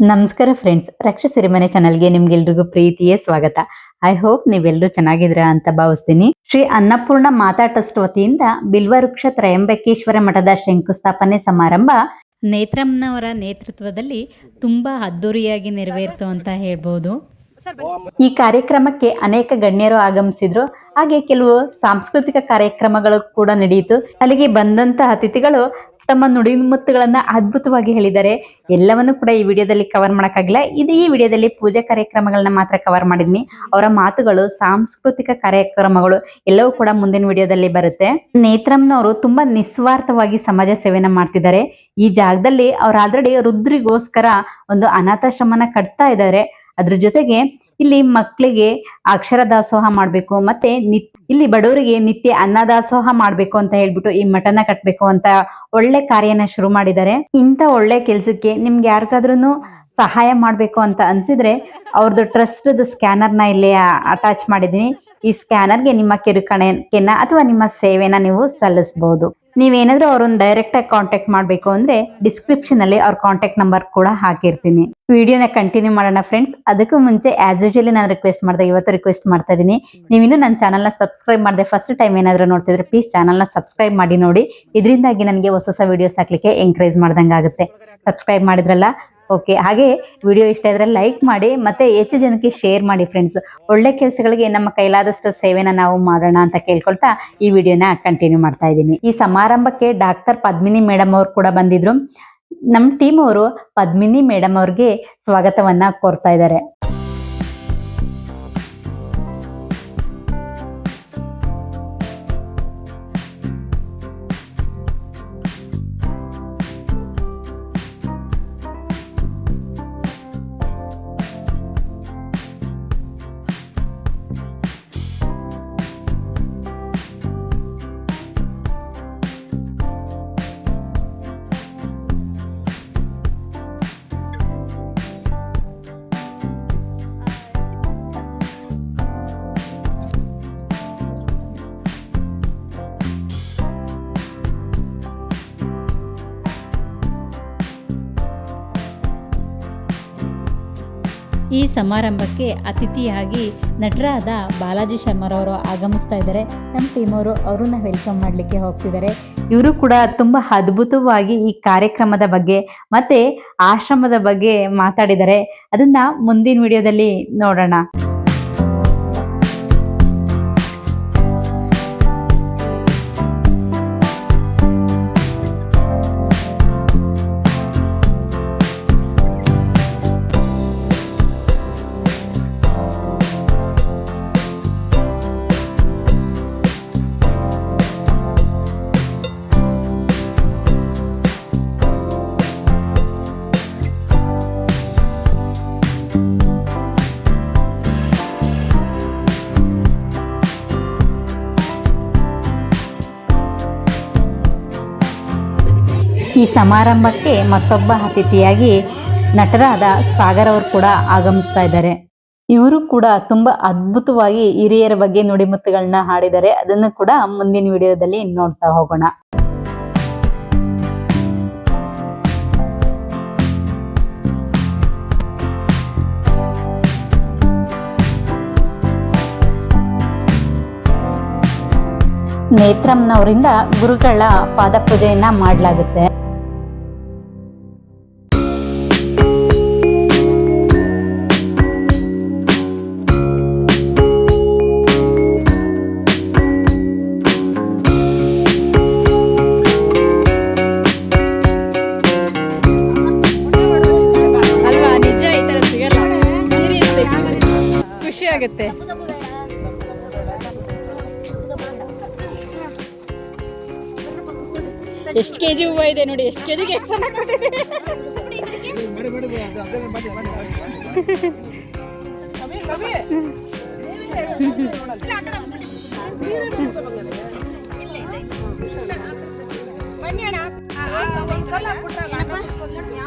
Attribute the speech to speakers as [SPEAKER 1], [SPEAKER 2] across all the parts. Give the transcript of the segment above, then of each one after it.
[SPEAKER 1] ನಮಸ್ಕಾರ ಫ್ರೆಂಡ್ಸ್ ರಕ್ಷ ಸಿರಿಮನೆ ಚಾನಲ್ಗೆ ನಿಮ್ಗೆಲ್ರಿಗೂ ಪ್ರೀತಿಯೇ ಸ್ವಾಗತ. ಐ ಹೋಪ್ ನೀವೆಲ್ಲರೂ ಚೆನ್ನಾಗಿದ್ರ ಅಂತ ಭಾವಿಸ್ತೀನಿ. ಶ್ರೀ ಅನ್ನಪೂರ್ಣ ಮಾತಾ ಟ್ರಸ್ಟ್ ವತಿಯಿಂದ ಬಿಲ್ವವೃಕ್ಷ ತ್ರಯಂಬಕೇಶ್ವರ ಮಠದ ಶಂಕುಸ್ಥಾಪನೆ ಸಮಾರಂಭ ನೇತ್ರಮ್ನವರ ನೇತೃತ್ವದಲ್ಲಿ ತುಂಬಾ ಅದ್ದೂರಿಯಾಗಿ ನೆರವೇರಿತು ಅಂತ ಹೇಳ್ಬೋದು. ಈ ಕಾರ್ಯಕ್ರಮಕ್ಕೆ ಅನೇಕ ಗಣ್ಯರು ಆಗಮಿಸಿದ್ರು. ಹಾಗೆ ಕೆಲವು ಸಾಂಸ್ಕೃತಿಕ ಕಾರ್ಯಕ್ರಮಗಳು ಕೂಡ ನಡೆಯಿತು. ಅಲ್ಲಿಗೆ ಬಂದಂತ ಅತಿಥಿಗಳು ತಮ್ಮ ನುಡಿಮುತ್ತುಗಳನ್ನ ಅದ್ಭುತವಾಗಿ ಹೇಳಿದ್ದಾರೆ. ಎಲ್ಲವನ್ನು ಕೂಡ ಈ ವಿಡಿಯೋದಲ್ಲಿ ಕವರ್ ಮಾಡೋಕ್ಕಾಗಿಲ್ಲ. ಇದು ಈ ವಿಡಿಯೋದಲ್ಲಿ ಪೂಜೆ ಕಾರ್ಯಕ್ರಮಗಳನ್ನ ಮಾತ್ರ ಕವರ್ ಮಾಡಿದ್ನಿ. ಅವರ ಮಾತುಗಳು, ಸಾಂಸ್ಕೃತಿಕ ಕಾರ್ಯಕ್ರಮಗಳು ಎಲ್ಲವೂ ಕೂಡ ಮುಂದಿನ ವಿಡಿಯೋದಲ್ಲಿ ಬರುತ್ತೆ. ನೇತ್ರಮ್ನವರು ತುಂಬಾ ನಿಸ್ವಾರ್ಥವಾಗಿ ಸಮಾಜ ಸೇವೆನ ಮಾಡ್ತಿದ್ದಾರೆ. ಈ ಜಾಗದಲ್ಲಿ ಅವ್ರು ಆಲ್ರೆಡಿ ರುದ್ರಿಗೋಸ್ಕರ ಒಂದು ಅನಾಥಾಶ್ರಮನ ಕಟ್ತಾ ಇದ್ದಾರೆ. ಅದ್ರ ಜೊತೆಗೆ ಇಲ್ಲಿ ಮಕ್ಕಳಿಗೆ ಅಕ್ಷರ ದಾಸೋಹ ಮಾಡಬೇಕು, ಮತ್ತೆ ಇಲ್ಲಿ ಬಡವರಿಗೆ ನಿತ್ಯ ಅನ್ನ ದಾಸೋಹ ಮಾಡಬೇಕು ಅಂತ ಹೇಳ್ಬಿಟ್ಟು ಈ ಮಠನ ಕಟ್ಟಬೇಕು ಅಂತ ಒಳ್ಳೆ ಕಾರ್ಯನ ಶುರು ಮಾಡಿದ್ದಾರೆ. ಇಂಥ ಒಳ್ಳೆ ಕೆಲಸಕ್ಕೆ ನಿಮ್ಗೆ ಯಾರಿಗಾದ್ರೂ ಸಹಾಯ ಮಾಡಬೇಕು ಅಂತ ಅನ್ಸಿದ್ರೆ ಅವ್ರದ್ದು ಟ್ರಸ್ಟ್ ಸ್ಕ್ಯಾನರ್ನ ಇಲ್ಲಿ ಅಟ್ಯಾಚ್ ಮಾಡಿದ್ದೀನಿ. ಈ ಸ್ಕ್ಯಾನರ್ಗೆ ನಿಮ್ಮ ಕಿರುಕಣೆನ ಅಥವಾ ನಿಮ್ಮ ಸೇವೆನ ನೀವು ಸಲ್ಲಿಸಬಹುದು ನೀವೇನಾದ್ರೂ ಅವ್ರನ್ನ ಡೈರೆಕ್ಟ್ ಆಗಿ ಕಾಂಟ್ಯಾಕ್ಟ್ ಮಾಡಬೇಕು ಅಂದ್ರೆ ಡಿಸ್ಕ್ರಿಪ್ಷನಲ್ಲಿ ಅವ್ರ ಕಾಂಟ್ಯಾಕ್ಟ್ ನಂಬರ್ ಕೂಡ ಹಾಕಿರ್ತೀನಿ. ವಿಡಿಯೋನ ಕಂಟಿನ್ಯೂ ಮಾಡೋಣ ಫ್ರೆಂಡ್ಸ್ ಅದಕ್ಕೂ ಮುಂಚೆ ಆಸ್ ಯೂಶಲಿ ನಾನು ರಿಕ್ವೆಸ್ಟ್ ಮಾಡಿದೆ, ಇವತ್ತು ರಿಕ್ವೆಸ್ಟ್ ಮಾಡ್ತಾ ಇದ್ದೀನಿ ನೀವಿನ್ನೂ ನನ್ನ ಚಾನಲ್ನ ಸಬ್ಸ್ಕ್ರೈಬ್ ಮಾಡಿದೆ ಫಸ್ಟ್ ಟೈಮ್ ಏನಾದರೂ ನೋಡ್ತಿದ್ರೆ ಪ್ಲೀಸ್ ಚಾನಲ್ನ ಸಬ್ಸ್ಕ್ರೈಬ್ ಮಾಡಿ ನೋಡಿ. ಇದರಿಂದಾಗಿ ನನಗೆ ಹೊಸ ಹೊಸ ವಿಡಿಯೋಸ್ ಹಾಕ್ಲಿಕ್ಕೆ ಎಂಕರೇಜ್ ಮಾಡ್ದಂಗೆ ಆಗುತ್ತೆ ಸಬ್ಸ್ಕ್ರೈಬ್ ಮಾಡಿದ್ರಲ್ಲ ಓಕೆ ಹಾಗೆ ವಿಡಿಯೋ ಇಷ್ಟ ಇದ್ರೆ ಲೈಕ್ ಮಾಡಿ, ಮತ್ತೆ ಹೆಚ್ಚು ಜನಕ್ಕೆ ಶೇರ್ ಮಾಡಿ ಫ್ರೆಂಡ್ಸ್ ಒಳ್ಳೆ ಕೆಲಸಗಳಿಗೆ ನಮ್ಮ ಕೈಲಾದಷ್ಟು ಸೇವೆನ ನಾವು ಮಾಡೋಣ ಅಂತ ಕೇಳ್ಕೊಳ್ತಾ ಈ ವಿಡಿಯೋನ ಕಂಟಿನ್ಯೂ ಮಾಡ್ತಾ ಇದ್ದೀನಿ. ಈ ಸಮಾರಂಭಕ್ಕೆ ಡಾಕ್ಟರ್ ಪದ್ಮಿನಿ ಮೇಡಮ್ ಅವರು ಕೂಡ ಬಂದಿದ್ರು. ನಮ್ಮ ಟೀಮ್ ಅವರು ಪದ್ಮಿನಿ ಮೇಡಮ್ ಅವ್ರಿಗೆ ಸ್ವಾಗತವನ್ನ ಕೋರ್ತಾ ಇದ್ದಾರೆ. ಈ ಸಮಾರಂಭಕ್ಕೆ ಅತಿಥಿಯಾಗಿ ನಟರಾದ ಬಾಲಾಜಿ ಶರ್ಮರವರು ಆಗಮಿಸ್ತಾ ಇದ್ದಾರೆ. ನಮ್ಮ ಟೀಮವರು ಅವರು ಅವ್ರನ್ನ ವೆಲ್ಕಮ್ ಮಾಡಲಿಕ್ಕೆ ಹೋಗ್ತಿದ್ದಾರೆ. ಇವರು ಕೂಡ ತುಂಬ ಅದ್ಭುತವಾಗಿ ಈ ಕಾರ್ಯಕ್ರಮದ ಬಗ್ಗೆ ಮತ್ತೆ ಆಶ್ರಮದ ಬಗ್ಗೆ ಮಾತಾಡಿದ್ದಾರೆ. ಅದನ್ನ ಮುಂದಿನ ವಿಡಿಯೋದಲ್ಲಿ ನೋಡೋಣ. ಈ ಸಮಾರಂಭಕ್ಕೆ ಮತ್ತೊಬ್ಬ ಅತಿಥಿಯಾಗಿ ನಟರಾದ ಸಾಗರ್ ಅವರು ಕೂಡ ಆಗಮಿಸ್ತಾ ಇದ್ದಾರೆ. ಇವರು ಕೂಡ ತುಂಬಾ ಅದ್ಭುತವಾಗಿ ಹಿರಿಯರ ಬಗ್ಗೆ ನುಡಿಮುತ್ತುಗಳನ್ನ ಹಾಡಿದ್ದಾರೆ. ಅದನ್ನು ಕೂಡ ಮುಂದಿನ ವಿಡಿಯೋದಲ್ಲಿ ನೋಡ್ತಾ ಹೋಗೋಣ. ನೇತ್ರಮ್ನವರಿಂದ ಗುರುಗಳ ಪಾದಪೂಜೆಯನ್ನ ಮಾಡಲಾಗುತ್ತೆ.
[SPEAKER 2] ಖುಷಿ ಆಗುತ್ತೆ. ಎಷ್ಟು ಕೆಜಿ ಹೂವು ಇದೆ ನೋಡಿ ಎಷ್ಟು ಕೆಜಿಗೆ ಎಷ್ಟು ಚೆನ್ನಾಗಿ ಕೊಟ್ಟಿದೆ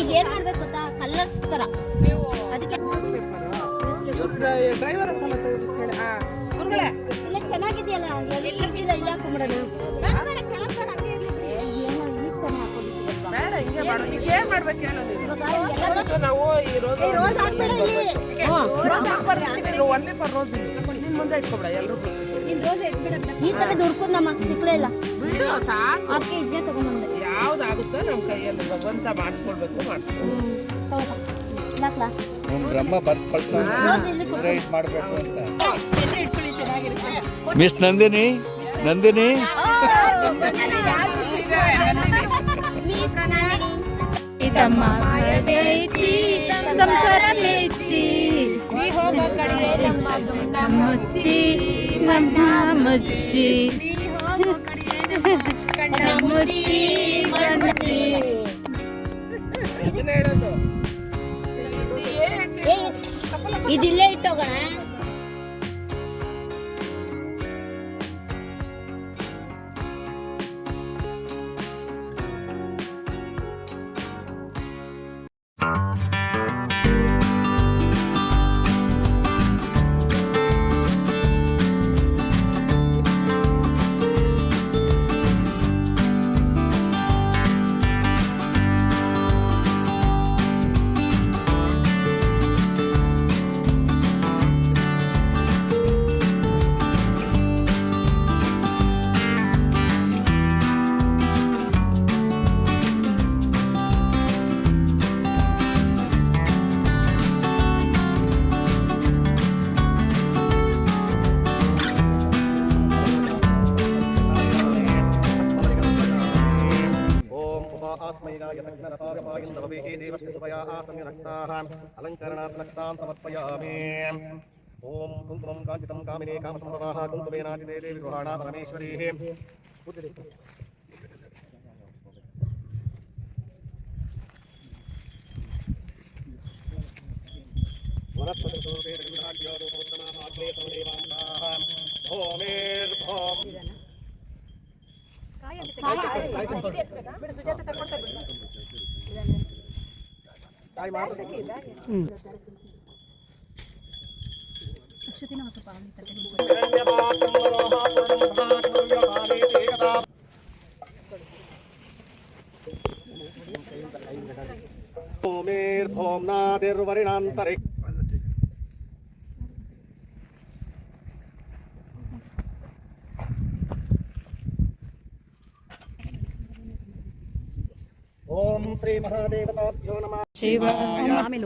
[SPEAKER 3] ಈಗ ಏನ್ ಮಾಡ್ಬೇಕು ಗೊತ್ತಾ? ಕಲರ್ಸ್ ತರ. ಅದಕ್ಕೆ
[SPEAKER 2] ಡ್ರೈವರ್ ಕೇಳಿ. ಗುರುಗಳೇ
[SPEAKER 3] ಇಲ್ಲ ಚೆನ್ನಾಗಿದೆಯಲ್ಲ? ಇಲ್ಲ ಇಲ್ಲ ಹಾಕೊಂಡ್ಬಿಡೋಣ
[SPEAKER 2] ಬೇಡ
[SPEAKER 4] ಹಿಂಗೆ ಮಾಡು. ಈಗ ಏನ್ ಮಾಡ್ಬೇಕು
[SPEAKER 3] ಎಲ್ಲ
[SPEAKER 4] ನಾವು ಈ ರೋಸ್ ಒನ್ಲಿ ಫಾರ್ ರೋಸ್ ನಿನ್. ಮುಂದೆ ಇಟ್ಕೊಬೇಡ ಎಲ್ರು
[SPEAKER 3] ಈ ತರ ದುಡ್ಕೊಂಡು ನಮ್ಮ ಸಿಕ್ಲೇ ಇಲ್ಲ.
[SPEAKER 4] ಬಿಡು ಸಾಕು.
[SPEAKER 3] ಅದಕ್ಕೆ ಇದನ್ನೇ ತಗೊಂಡ್ಬಂದೆ
[SPEAKER 4] ಯಾವ್ದಾಗುತ್ತೋ ನಮ್ಮ ಕೈಯಲ್ಲಿ. ಭಗವಂತ ಮಾಡಿಸ್ಕೊಳ್ಬೇಕು ಮಾಡಿಸ್ಕೊಳ್ಬೇಕು
[SPEAKER 5] ಮಾಡಬೇಕು ಅಂತ ಮಿಸ್ ನಂದಿನಿ ನಂದಿನಿ
[SPEAKER 2] ಬೇಚಿ ಸಂಸಾರ ಮೆಚ್ಚಿ ಮುಚ್ಚಿ ಮಣ್ಣ ಮುಚ್ಚಿ ಮುಚ್ಚಿ
[SPEAKER 3] ಮುಚ್ಚಿ.
[SPEAKER 4] ಇದನ್ನ ಹೇಳೋದು.
[SPEAKER 3] ಇದಿಲ್ಲೇ ಇಟ್ಟೋಗೋಣ
[SPEAKER 6] आस्मै नायतग्नरपारपायन्दवे देवस्य सुभया आसम्यरक्ताः अलङ्करणात्मक्तान् समर्पयामि ॐ कुङ्कुमं काञ्चितं कामिने कामसम्भवाः कुङ्कुमेनाचिते देवि गृहाणा परमेश्वरीः वनस्पतिस्वरूपेण ओम श्री श्रीमहादेवताभ्यो नमः। ನಮಃ
[SPEAKER 2] ಶಿವ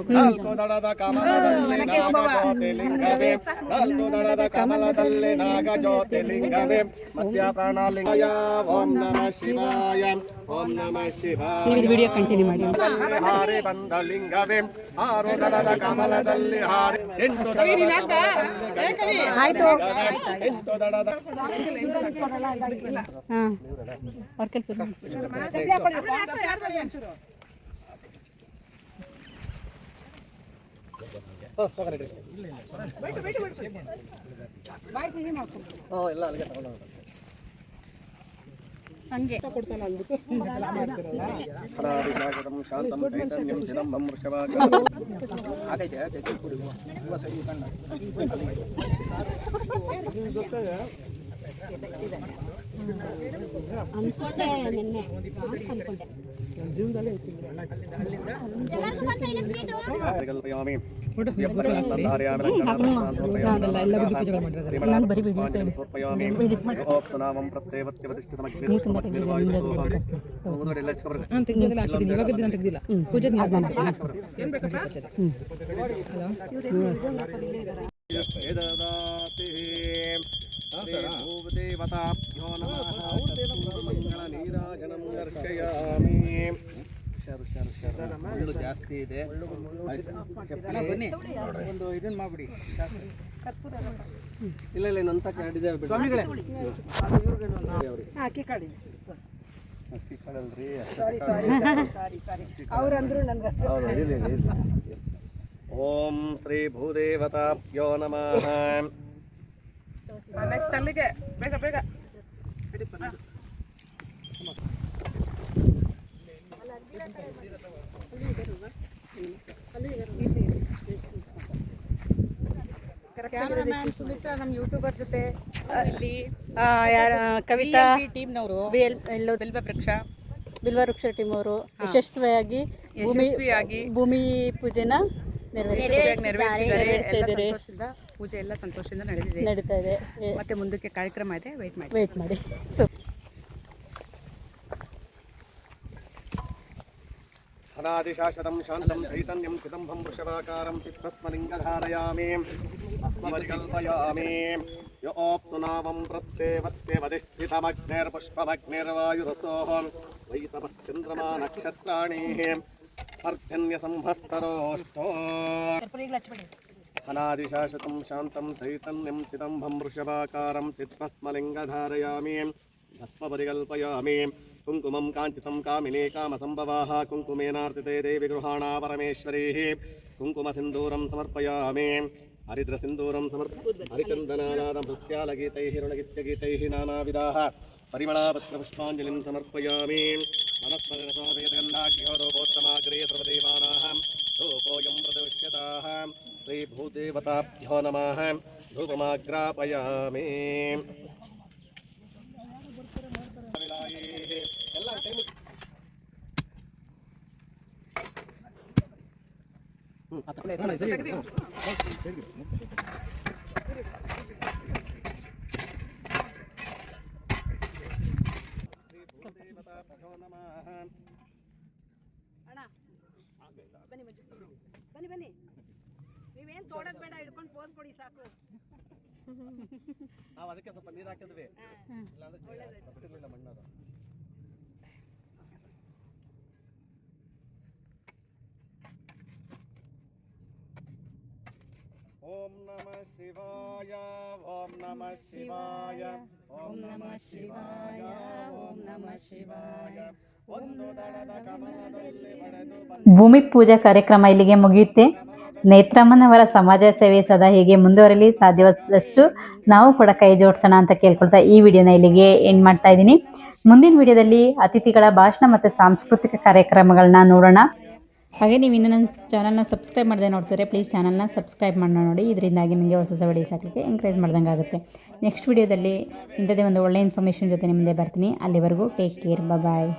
[SPEAKER 6] ನಾಲ್ಕು ದಳದ ಕಮಲದಲ್ಲಿ ನಾಗ ಜ್ಯೋತಿಲಿಂಗವೇ ನಾಲ್ಕು ದಳದ ಕಮಲದಲ್ಲಿ ನಾಗ ಜ್ಯೋತಿಲಿಂಗವೇ ಮಧ್ಯ ಪ್ರಾಣಲಿಂಗಯ ಓಂ ನಮ ಶಿವಾಯ ಓಂ ನಮ ಶಿವಾಯ ವಿಡಿಯೋ ಕಂಟಿನ್ಯೂ ಮಾಡಿ ಹಾರಿ ಬಂದ ಲಿಂಗವೇ ಆರು ದಳದ ಕಮಲದಲ್ಲಿ ಹಾರಿ ಎಂಟು ದಳದ ಆಯ್ತು ಎಂಟು ದಳದ ಹರಾದಿಜಾಗರಂ ಶಾಂತಂ ಚೈತನ್ಯಂ ಚಿದಂಬಂ ವೃಷಭಾಗಂ
[SPEAKER 3] ಅನ್ಕೊಂಡೆ ನಿನ್ನೆ ಅನ್ಕೊಂಡೆ
[SPEAKER 6] ಕಲ್ಪಯಾಮಿ ಮುಳ್ಳು ಜಾಸ್ತಿ ಇದೆ. ಒಂದು ಇದನ್ನ ಮಾಡ್ಬಿಡಿ. ಇಲ್ಲ ಇಲ್ಲ ನಂತ ಸ್ವಾಮಿಗಳೇ. ಅಕ್ಕಿ ಹೌದು, ಇರ್ಲಿ. ಓಂ ಶ್ರೀ ಭೂದೇವತಾಭ್ಯೋ ನಮಃ.
[SPEAKER 4] ನೆಕ್ಸ್ಟ್ ಅಲ್ಲಿಗೆ. ಬೇಗ ಬೇಗ.
[SPEAKER 2] ಕ್ಯಾಮರಾಮ್ಯಾನ್ ಸುಮಿತ್ರಾ ನಮ್ಮ ಯೂಟ್ಯೂಬರ್ ಜೊತೆ ಇಲ್ಲಿ ಯಾರ ಕವಿತಾ? ಟೀಮ್ನವರು ಎಲ್ಲೋ ಬಿಲ್ವ ವೃಕ್ಷ. ಬಿಲ್ವವೃಕ್ಷ ಟೀಮ್ ಅವರು ಯಶಸ್ವಿಯಾಗಿ ಭೂಮಿ
[SPEAKER 7] ಯಶಸ್ವಿಯಾಗಿ
[SPEAKER 2] ಭೂಮಿ ಪೂಜೆನ ನೆರವೇರಿಸಿ
[SPEAKER 7] ನೆರವೇರಿಸಿದ್ದಾರೆ. ಪೂಜೆ ಎಲ್ಲ ಸಂತೋಷದಿಂದ ನಡೆದಿದೆ.
[SPEAKER 2] ಇದೆ.
[SPEAKER 7] ಮತ್ತೆ ಮುಂದಕ್ಕೆ ಕಾರ್ಯಕ್ರಮ ಇದೆ ವೇಟ್ ಮಾಡಿ.
[SPEAKER 2] ವೇಟ್ ಮಾಡಿ. ಸೊ
[SPEAKER 6] ಸನಾಧಿಶಾಶತಂ ಶಾಂತಂ ಚೈತನ್ಯಂ ಚಿದಂಬಂ ವೃಷಭಾಕಾರಂ ಚಿತ್ತಸ್ಮಲಿಂಗಧಾರಯಾಮೇ ಆತ್ಮಪರಿಕಲ್ಪಯಾಮೇ ಯೋಪ್ಸು ನಾಮಂ ಪ್ರತ್ಯೇವತ್ಯ ವದಿಷ್ಠಿತಮಗ್ನೇರ್ಪುಷ್ಪಮಗ್ನೇರ್ವಾಯುರಸೋಹಂ ವೈತಪಶ್ಚಂದ್ರಮಾ ನಕ್ಷತ್ರಾಣೀ ಅರ್ಜನ್ಯ ಸಂಭಸ್ತರೋಷ್ಟೋ ಲಚ್ಚಬಿಡಿ అనాదిశాశ్వతం శాంతం చైతన్యం చిదంబం వృషభాకారం చిత్మస్మలింగధారయామి భస్మపరికల్పయామి. కుంకుమం కాంచితం కామినే కామసంభవాः కుంకుమేనార్తితే దేవి గృహాణా పరమేశ్వరీः. కుంకుమసింధూరం సమర్పయామి హరిద్రసింధూరం సమర్ప హరిచందనానాదభృత్యాలగీతైः రుణగిత్యగీతైः నానావిధాः. పరిమళాపత్రపుష్పాంజలిం సమర్పయామి. మనస్మరసావేదగంధాఖ్యోదోపోత్తమాగ్రే ಹ್ಮ್. ಸರಿ. ಶ್ರೀಭೂದೇವತಾಭ್ಯೋ ನಮಃ.
[SPEAKER 7] ಬನ್ನಿ ಬನ್ನಿ ನೀವೇನು ತೋಡೋದು ಬೇಡ ಹಿಡ್ಕೊಂಡು ಪೋಸ್ ಕೊಡಿ ಸಾಕು.
[SPEAKER 6] ನಾವು ಅದಕ್ಕೆ ಸ್ವಲ್ಪ ನೀರು ಹಾಕಿದ್ವಿ. ಇಲ್ಲಾಂದ್ರೆ ಬಿಟ್ಟಿರ್ಲಿಲ್ಲ ಮಣ್ಣದು ಓಂ ನಮ ಶಿವಾಯ ಓಂ ನಮ ಶಿವಾಯ ಓಂ ನಮ ಶಿವಾಯ ಓಂ ನಮ ಶಿವಾಯ. ಒಂದು ದಳದ ಕಮಲದಲ್ಲಿ ಬಡೆದು ಬಂದ
[SPEAKER 1] ಭೂಮಿ ಪೂಜಾ ಕಾರ್ಯಕ್ರಮ ಇಲ್ಲಿಗೆ ಮುಗಿಯುತ್ತೆ. ನೇತ್ರಮ್ಮನವರ ಸಮಾಜ ಸೇವೆ ಸದಾ ಹೀಗೆ ಮುಂದುವರಲಿ. ಸಾಧ್ಯವಾದಷ್ಟು ನಾವು ಕೂಡ ಕೈ ಜೋಡಿಸೋಣ ಅಂತ ಕೇಳ್ಕೊಳ್ತಾ ಈ ವಿಡಿಯೋನ ಇಲ್ಲಿಗೆ ಎಂಡ್ ಮಾಡ್ತಾ ಇದ್ದೀನಿ. ಮುಂದಿನ ವಿಡಿಯೋದಲ್ಲಿ ಅತಿಥಿಗಳ ಭಾಷಣ ಮತ್ತು ಸಾಂಸ್ಕೃತಿಕ ಕಾರ್ಯಕ್ರಮಗಳನ್ನ ನೋಡೋಣ. ಹಾಗೆ ನೀವು ಇನ್ನೂ ನನ್ನ ಚಾನಲ್ನ ಸಬ್ಸ್ಕ್ರೈಬ್ ಮಾಡದೆ ನೋಡ್ತಿದ್ರೆ ಪ್ಲೀಸ್ ಚಾನಲ್ನ ಸಬ್ಸ್ಕ್ರೈಬ್ ಮಾಡಿ ನೋಡಿ. ಇದರಿಂದಾಗಿ ನಿಮಗೆ ಹೊಸ ಹೊಸ ವಿಡಿಯೋಸ್ ಹಾಕಲಿಕ್ಕೆ ಎಂಕರೇಜ್ ಮಾಡ್ದಂಗೆ ಆಗುತ್ತೆ. ನೆಕ್ಸ್ಟ್ ವಿಡಿಯೋದಲ್ಲಿ ಇಂಥದ್ದೇ ಒಂದು ಒಳ್ಳೆಯ ಇನ್ಫಾರ್ಮೇಷನ್ ಜೊತೆ ಮುಂದೆ ಬರ್ತೀನಿ. ಅಲ್ಲಿವರೆಗೂ ಟೇಕ್ ಕೇರ್ ಬಾಯ್